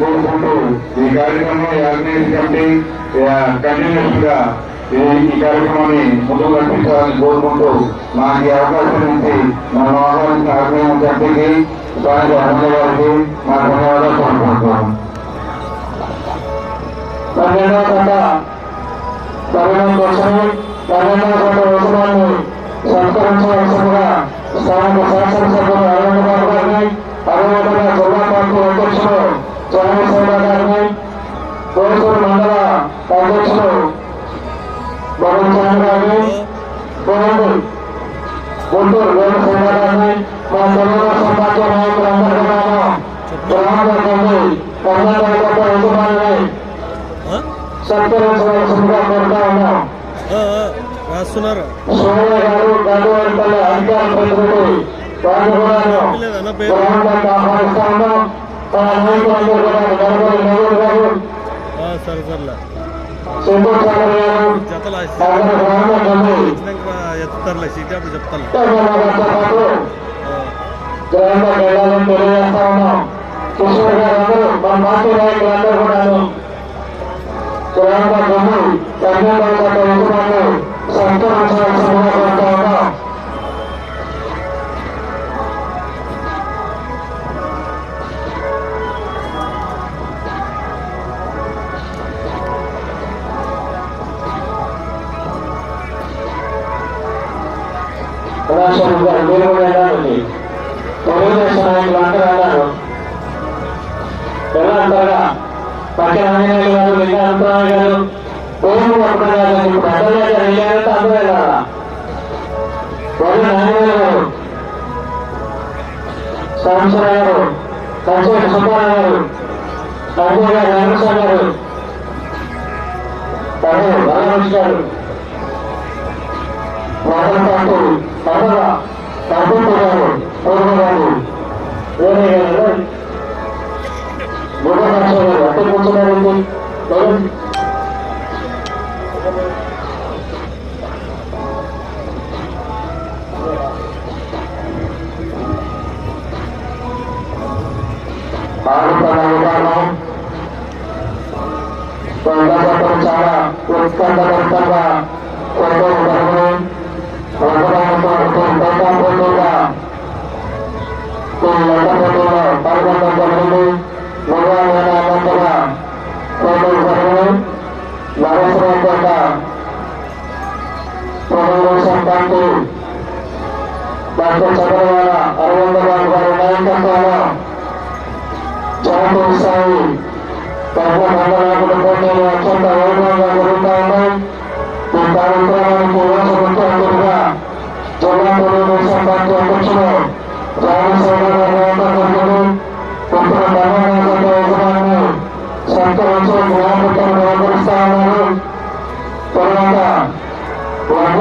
కోరుకుంటూ ఈ కార్యక్రమం ఆర్గనైజ్ కమిటీ కంటిన్యూస్గా ఈ కార్యక్రమాన్ని ముందుకు నడిపించాలని కోరుకుంటూ మాకు అవకాశం నుంచి మనం ఆహ్వానించిన ఆర్గనైజ్ కమిటీకి స్థానిక ఎమ్మెల్యే గారికి మా ధన్యవాదాలు కోరుకుంటున్నాం పన్నెండవ గంట పన్నెండు కోసం పన్నెండవ గంట అవసరాన్ని సంస్కరించవలసిందిగా స్థానిక శాసనసభ్యులు సత్కరించవలసిందిగా కోరుతా ఉన్నాం రాస్తున్నారు సోమయ్య గారు అధికార ప్రతినిధి వారిని కూడా ఆహ్వానిస్తా ఉన్నాం మన నాయకులందరూ కూడా గణపతి నగర్ గారు సరే సర్లే సింధు చంద్ర అప్పుడు చెప్తాను గారితో పాటు తెలియజేస్తా ఉన్నాం గారు మన నాయకులందరూ కూడాను గ్రామ కమిటీ పన్నెండవ గంట యజమానులు సంస్కరించవలసిందిగా కోరుతా ఉన్నాం కళాశాల గారు మీరు కూడా వెళ్ళాలండి తెలుగుదేశం నాయకులు అందరూ అన్నారు ఎలా అంటారా పక్కన ఆంజనేయులు గారు లింగా అంతరాయ గారు పూర్వం పక్కన గారు ఇప్పుడు అడ్డలే గారు వెళ్ళారంటే అందరూ వెళ్ళాలా వరి ఆంజనేయులు గారు సంవత్సర గారు కంచెటి సుబ్బారావు గారు కంచె గారు వెంకటేశ్వర గారు తను బాలకృష్ణ గారు వాదనపాటు పదవ తగ్గుతూ గారు పూర్వగారు వేరే గారు गोवर्धनाच्या वाटत మూడవ అనంతగా పోటీలు జరగని నరసరావుపేట తెలుగుదేశం పార్టీ డాక్టర్ చంద్రబాబు గారి నాయకత్వంలో పెద్ద మండలాకుల పోటీలు అత్యంత వైభవంగా జరుగుతూ ఉన్నాయి ఈ కార్యక్రమానికి రోజు ముఖ్య అతిథిగా జిల్లా Telugu Desam party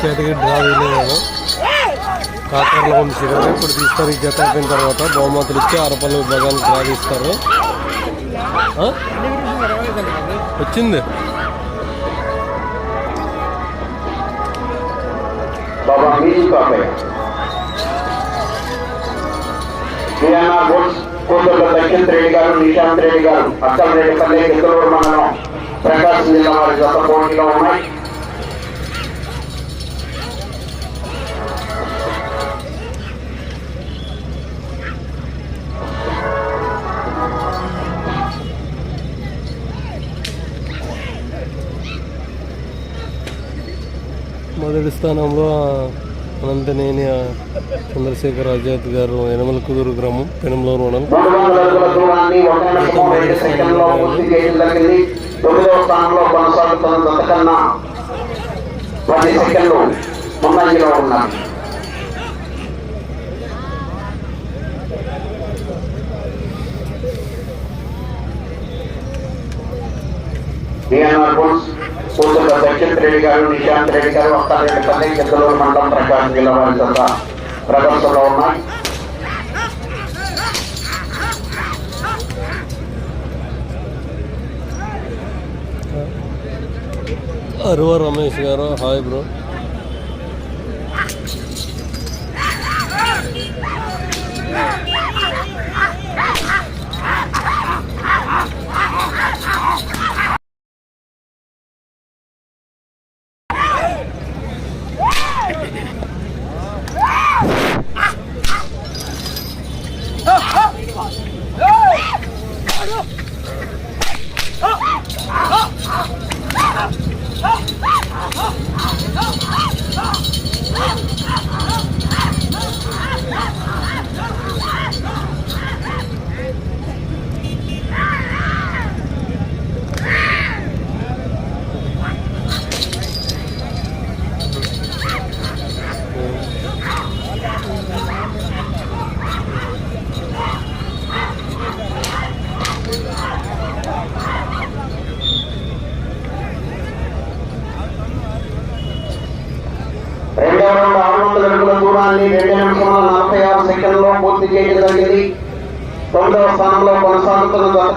చేతికి డ్రా వేయలేదు కాకర్లో ఉంచారు ఇప్పుడు తీస్తారు. ఈ జత అయిపోయిన తర్వాత బహుమతులు ఇచ్చి అరపల్లి విభాగానికి డ్రా తీస్తారు. వచ్చింది. రెడ్డి గారు నిశాంత్ రెడ్డి గారు రెడ్డి పల్లె మండలం ప్రకాశం జిల్లా వారి గత పోటీలో ఉన్నాయి. మొదటి స్థానంలో అనంతనేని చంద్రశేఖర్ ఆజాద్ గారు యనమల కుదురు గ్రామం పెనంలూరు మండలం తొమ్మిదవ స్థానంలో కొనసాగుతున్న పది సెకండ్లు ముందంజలో ఉన్నారు డిఎన్ఆర్ బుల్స్ కూతురు దక్షిత్ రెడ్డి గారు నిశాంత్ రెడ్డి గారు వస్తారెడ్డి పల్లె కిందలూరు మండలం ప్రకాశం జిల్లా వారి జత ప్రదర్శనలో ఉన్నాయి అరువ రమేష్ గారు హాయ్ బ్రో Yeah.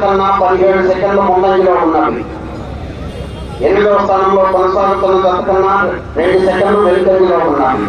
కన్నా పదిహేడు సెకండ్లు ముందంజలో ఉన్నవి ఎనిమిదవ స్థానంలో కొనసాగుతున్న గత కన్నా రెండు సెకండ్లు వెనుకంజలో ఉన్నవి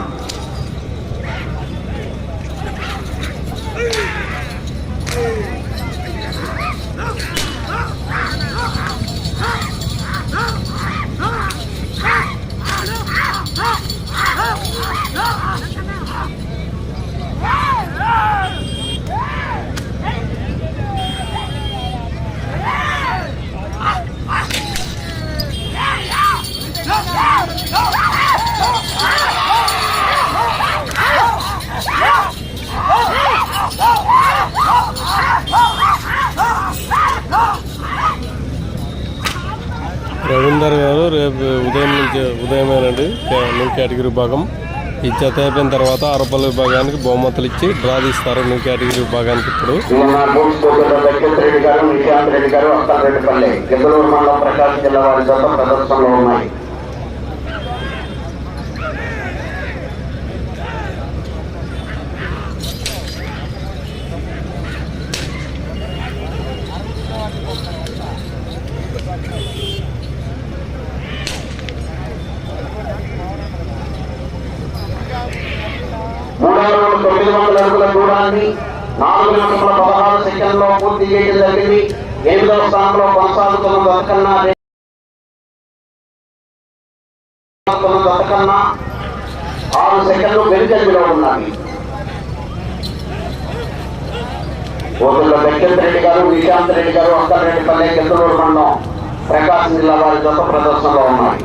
రవీందర్ గారు రేపు ఉదయం నుంచి ఉదయమేనండి. న్యూ కేటగిరీ విభాగం. ఈ జత అయిపోయిన తర్వాత అరపల్లి విభాగానికి బహుమతులు ఇచ్చి డ్రా తీస్తారు న్యూ కేటగిరీ విభాగానికి ఇప్పుడు. రెడ్డి గారు రెడ్డి గారు ప్రకాశం జిల్లా వారి జత ప్రదర్శనలో ఉన్నాయి. నాలుగు నిమిషముల పదహారు సెకండ్లో పూర్తి చేయడం జరిగింది. ఎనిమిదవ స్థానంలో కొనసాగుతున్న గతకన్నా గతకన్నా ఆరు సెకండ్లు వెనుకంజలో ఉన్నాయి ఓటుల వెంకట రెడ్డి గారు నిశాంత్ రెడ్డి గారు అక్కరెడ్డి పల్లె కిందలూరు మండలం ప్రకాశం జిల్లా వారి జత ప్రదర్శనలో ఉన్నాయి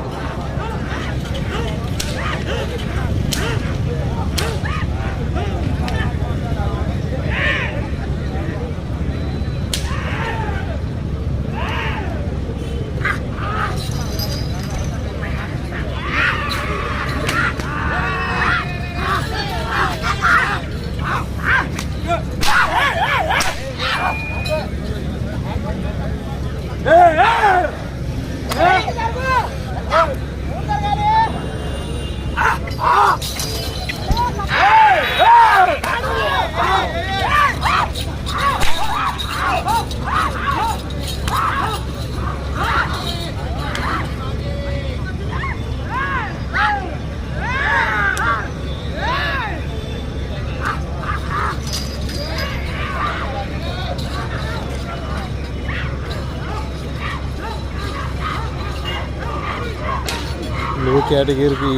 కేటగిరీకి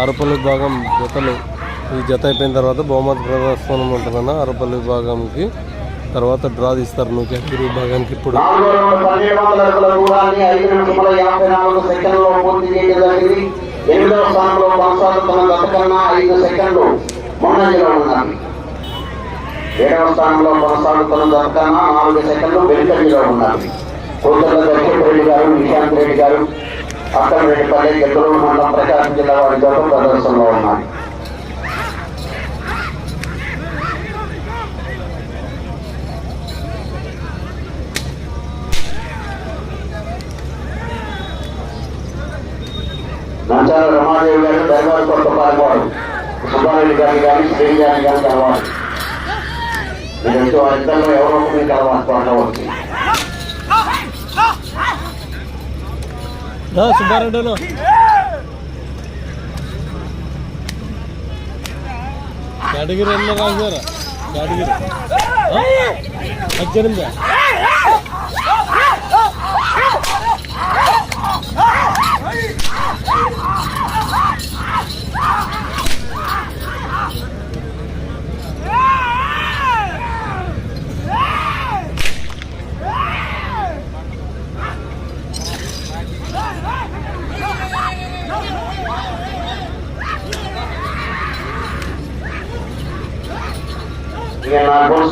అరపల్లి విభాగం జతలు. ఈ జత అయిపోయిన తర్వాత బహుమతి ప్రదర్శనం ఉంటుందన్న అరపల్లి విభాగంకి తర్వాత డ్రా తీస్తారు నువ్వు కేటగిరీ విభాగానికి ఇప్పుడు. నాలుగో ఎనిమిదవ స్థానంలో కొనసాగుతున్న ఐదు సెకండ్లు ఉన్నాయి ఏడవ స్థానంలో కొనసాగుతున్న నాలుగు సెకండ్లు వెనుకంజలో రెడ్డి గారు నిశాంత్ రెడ్డి గారు అక్కడరెడ్డిపల్లి గెట్టూరు మండలం ప్రకాశం జిల్లా వారి గత ప్రదర్శనలో ఉన్నాయి నంచాల రమాదేవి గారు దైవాల కొత్త పాల్గొడు సుబ్బారెడ్డి గారిని కానీ శ్రీని గారిని కానీ కలవాలి మీరు వచ్చి వారిద్దరిలో ఎవరో ఒకరిని కలవాలి పొందవచ్చు సుబ్బారెడ్డి కేటగిరీ ఎన్న రాశారా కేటగిరీ పద్దెనిమిది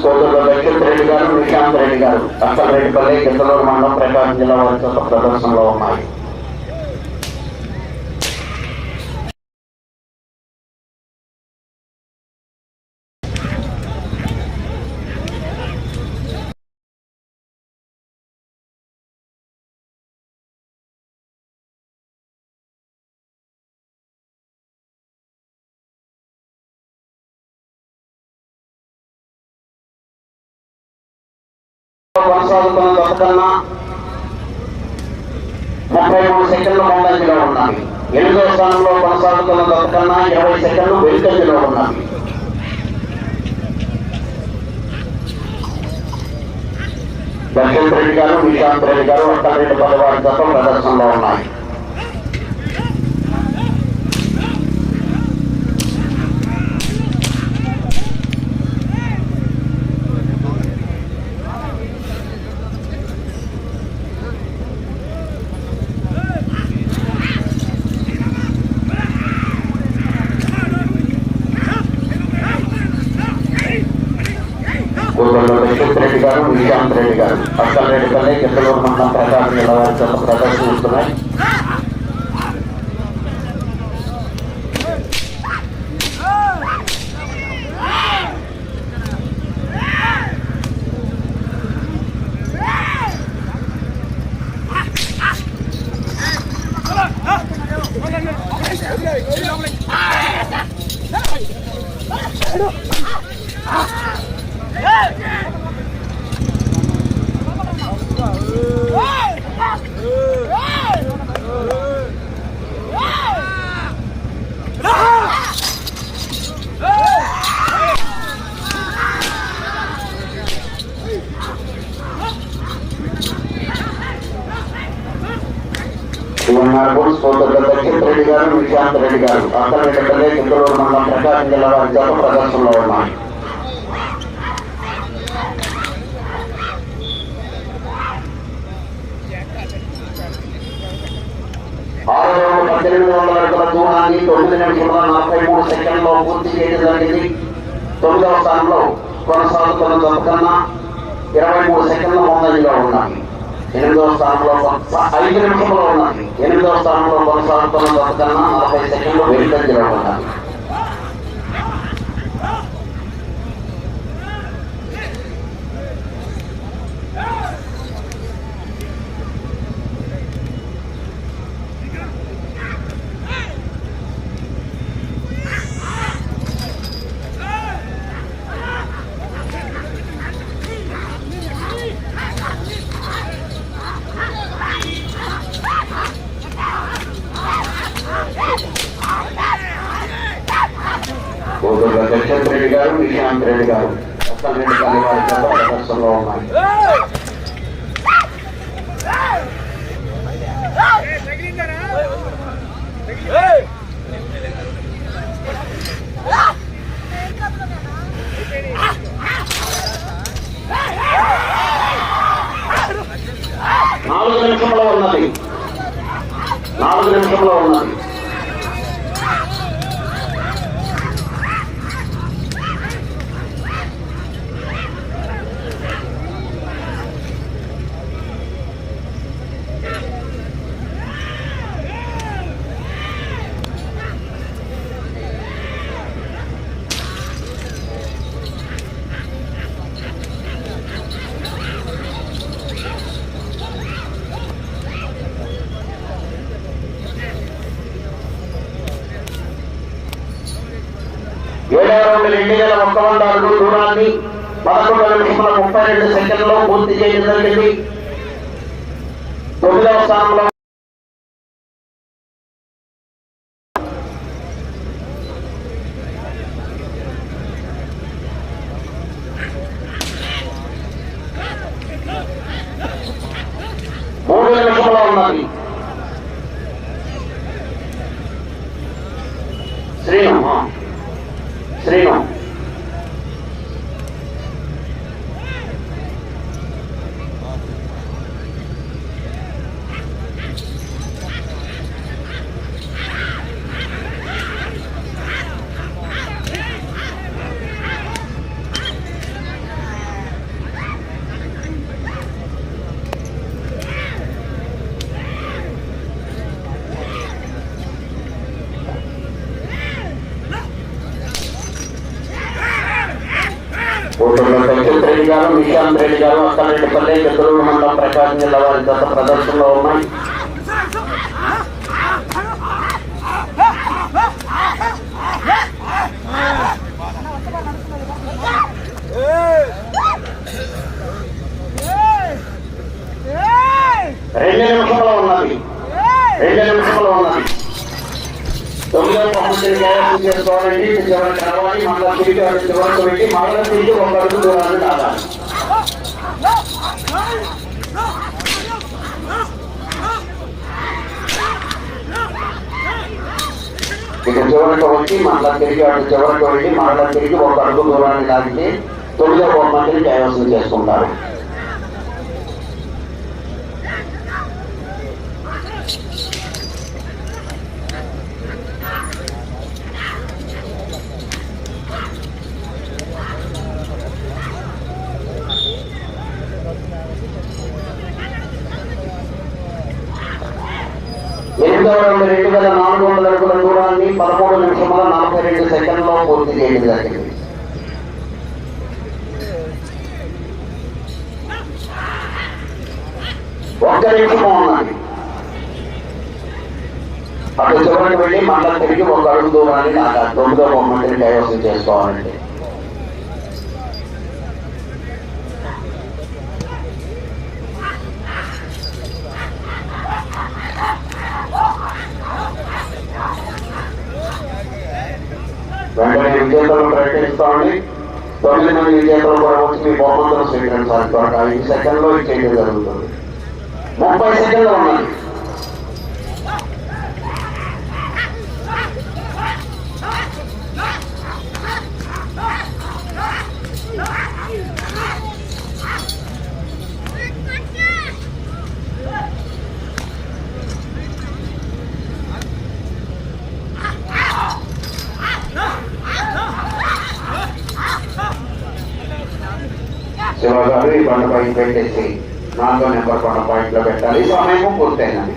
సోదరుల దక్షిత్ గారు నిశాంత్ రెడ్డి గారు అక్కలరెడ్డిపల్లి కిందలూరు మండలం ప్రకాశం జిల్లా వారి ప్రదర్శనలో ఉన్నాయి. కన్నా ముప్పై మూడు సెకండ్లు ముందంజలో ఉన్నాయి ఎనిమిదో స్థానంలో కొనసాగుతున్న దశకన్నా ఇరవై సెకండ్లు వెనుకంజలో ఉన్నాయి దర్శన్ రెడ్డి గారు విశాంత్ రెడ్డి గారు ఒక్కరెడ్డి పదవారు వారి జత ప్రదర్శనలో ఉన్నాయి గురువులు దక్షిత్ రెడ్డి గారు నిశాంత్ రెడ్డి గారు అక్కలరెడ్డిపల్లి గిద్దలూరు మండలం ప్రకాశం జిల్లా వారి చేత ప్రదర్శిస్తున్నాయి ఉన్నారు సోదరులు దక్షిత్ రెడ్డి గారు నిశాంత్ రెడ్డి గారు అక్కలరెడ్డిపల్లి గిద్దలూరు మండలం ప్రకాశం జిల్లా వారి చేత ప్రదర్శనలో ఉన్నాయి ఆరు రోజులు పద్దెనిమిది వందల అడుగుల దూరాన్ని తొమ్మిది నిమిషముల నలభై మూడు సెకండ్లో పూర్తి చేయడం జరిగింది తొమ్మిదవ స్థానంలో కొనసాగుతున్న జత ఇరవై మూడు సెకండ్ల ముందంజలో ఉన్నాయి ఎనిమిదవ స్థానంలో ఐదు నిమిషంలో ఉన్నాయి ఎనిమిదవ స్థానంలో కొనసాగుతున్న జత నలభై సెకండ్లు వెనుకంజలో ఉన్నాయి యశ్వంత్ రెడ్డి గారు నిశాంత్ రెడ్డి గారు అక్కలరెడ్డి పల్లి వారి చేత ప్రదర్శనలో ఉన్నాయి నాలుగు నిమిషంలో ఉన్నది. నాలుగు నిమిషంలో ఉన్నది ఏడవ రౌండ్ ఒక వంద అడుగుల దూరాన్ని పదకొండు నిమిషముల ముప్పై రెండు సెకండ్లో పూర్తి చేయడం జరిగింది. తొమ్మిదవ స్థానంలో మూడు నిమిషంలో ఉన్నది శ్రీను ఆ. శ్రీను కోటూరులో దక్షిత్ రెడ్డి గారు నిశాంత్ రెడ్డి గారు అక్కరెడ్డిపల్లి చంద్రూరు మండలం ప్రకాశం జిల్లా వారి గత ప్రదర్శనలో ఉన్నాయి రెండు నిమిషంలో ఉన్నది రెండు నిమిషంలో ఉన్నది తొమ్మిదో బహుమతిని కైవసం చేసుకోవాలండి చివరికి రావాలి మళ్ళా తిరిగి అటు చివరికి వెళ్ళి మళ్ళా తిరిగి ఒక అడుగు దూరాన్ని రావాలి ఇక చివరికి వచ్చి మళ్ళా తిరిగి అటు చివరికి వెళ్ళి మళ్ళా తిరిగి ఒక అడుగు దూరాన్ని లాగితే తొమ్మిదో మందిని కైవసం చేసుకుంటారు ఎనిమిదవ రౌండ్ రెండు వేల నాలుగు వందల ప్రయాణాన్ని పదమూడు నిమిషముల నలభై రెండు సెకండ్లో పూర్తి చేయడం జరిగింది ఒక్క నిమిషం ఉన్నది అటు చివరికి వెళ్ళి మళ్ళీ తిరిగి ఒక అడుగు దూరాన్ని నాకు ఆ తొమ్మిదో బొమ్మటిని కైవసం చేసుకోవాలండి. వెంటనే విజేతలు ప్రకటిస్తామని తొమ్మిది మంది విజేతలు కూడా వచ్చి మీ బహుమతులు స్వీకరించాలి. త్వరగా ఐదు సెకండ్లో ఇచ్చేయడం జరుగుతుంది. ముప్పై సెకండ్లు ఉన్నది శివ గారు ఈ బండ పైన పెట్టేసి నాలుగో నెంబర్ బండ పాయింట్లో పెట్టాలి సమయము పూర్తయినది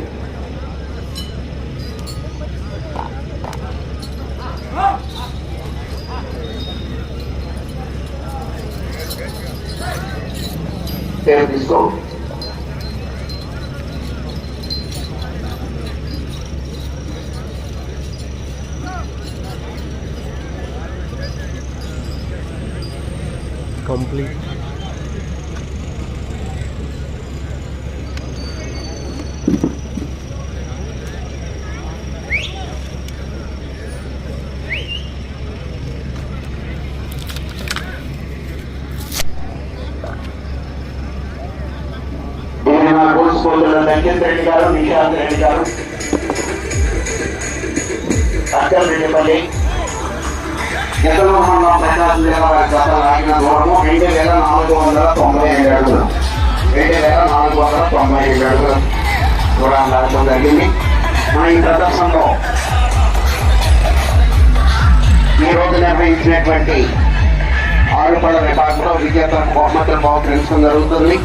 దీన్ని రెడ్డి గారు నిశాంత్ రెడ్డి గారు. అక్కర్రెడ్డిపల్లి ఎదురు మండలం ప్రకాశం జిల్లా గత రాగిన దూరము రెండు వేల నాలుగు వందల తొంభై ఏడు అడుగులు. రెండు వేల నాలుగు వందల తొంభై ఏడు అడుగులు కూడా లాగడం జరిగింది. మన ఈ ప్రదర్శనలో ఈ రోజు నిర్వహించినటువంటి ఆరుపడ విభాగంలో విజేతలకు బహుమతులు బాగా బహుకరించడం జరుగుతుంది.